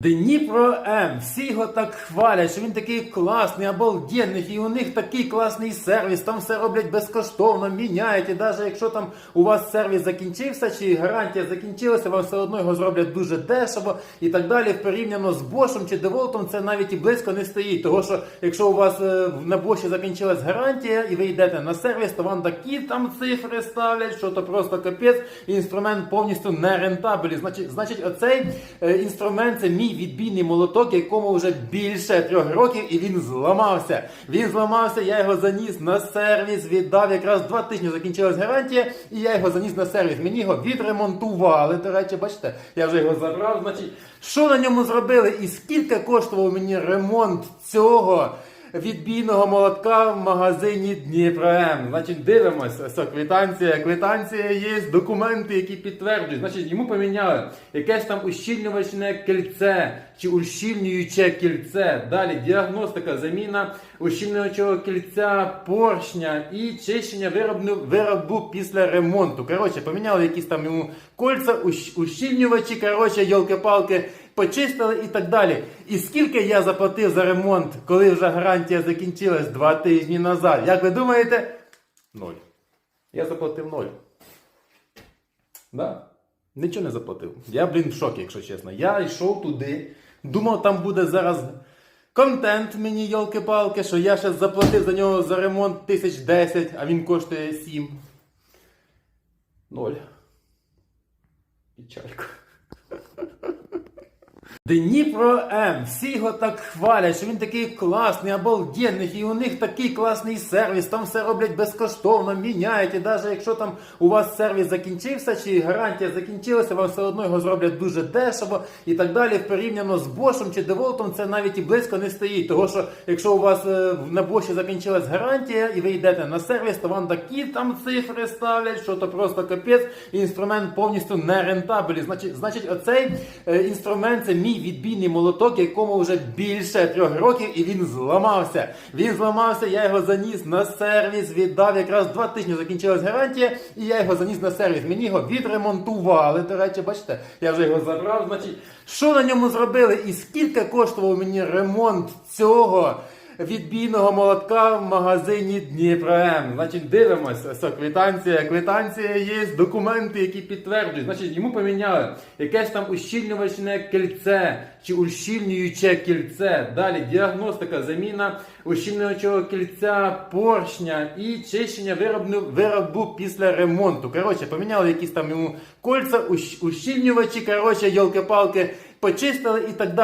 Дніпро М. Всі його так хвалять, що він такий класний, обалденний, і у них такий класний сервіс, там все роблять безкоштовно, міняють. І навіть якщо там у вас сервіс закінчився, чи гарантія закінчилася, вам все одно його зроблять дуже дешево і так далі. Порівняно з Бошем чи Деволтом, це навіть і близько не стоїть. Того що якщо у вас е, на Боші закінчилась гарантія і ви йдете на сервіс, то вам такі там цифри ставлять, що то просто капець, і інструмент повністю не рентабельний. Значить, значить, оцей е, інструмент це мій відбійний молоток, якому вже більше трьох років, і він зламався. Він зламався, я його заніс на сервіс, віддав якраз два тижні закінчилась гарантія, і я його заніс на сервіс. Мені його відремонтували. До речі, бачите, я вже його забрав. Значить, що на ньому зробили, і скільки коштував мені ремонт цього? Відбійного молотка в магазині Дніпро Значить, дивимося. Ось квитанція. Квитанція є, документи, які підтверджують. Значить, йому поміняли якесь там ущільнювачне кільце чи ущільнююче кільце. Далі діагностика, заміна ущільнювачого кільця, поршня і чищення виробну, виробу після ремонту. Коротше, поміняли якісь там йому кольця, ущільнювачі, коротше, йолки-палки почистили і так далі. І скільки я заплатив за ремонт, коли вже гарантія закінчилась два тижні назад? Як ви думаєте? Ноль. Я заплатив ноль. Да? Нічого не заплатив. Я, блін, в шокі, якщо чесно. Я йшов туди, думав, там буде зараз контент мені, йолки-палки, що я ще заплатив за нього за ремонт тисяч десять, а він коштує сім. Ноль. Печалька. Дніпро М. Всі його так хвалять, що він такий класний, обалденний, і у них такий класний сервіс, там все роблять безкоштовно, міняють. І навіть якщо там у вас сервіс закінчився, чи гарантія закінчилася, вам все одно його зроблять дуже дешево і так далі. Порівняно з Бошем чи Деволтом, це навіть і близько не стоїть. Того що якщо у вас е, на Боші закінчилась гарантія, і ви йдете на сервіс, то вам такі там цифри ставлять, що то просто капець, і інструмент повністю не рентабельний. Значить, значить, оцей е, інструмент це мій відбійний молоток, якому вже більше трьох років, і він зламався. Він зламався, я його заніс на сервіс, віддав якраз два тижні закінчилась гарантія, і я його заніс на сервіс. Мені його відремонтували. До речі, бачите, я вже його забрав. Значить, що на ньому зробили, і скільки коштував мені ремонт цього? Відбійного молотка в магазині Дніпро Значить, дивимося. Ось квитанція. Квитанція є, документи, які підтверджують. Значить, йому поміняли якесь там ущільнювачне кільце чи ущільнююче кільце. Далі діагностика, заміна ущільнювачого кільця, поршня і чищення виробну, виробу після ремонту. Коротше, поміняли якісь там йому кольця, ущільнювачі, коротше, йолки-палки, почистили і так далі.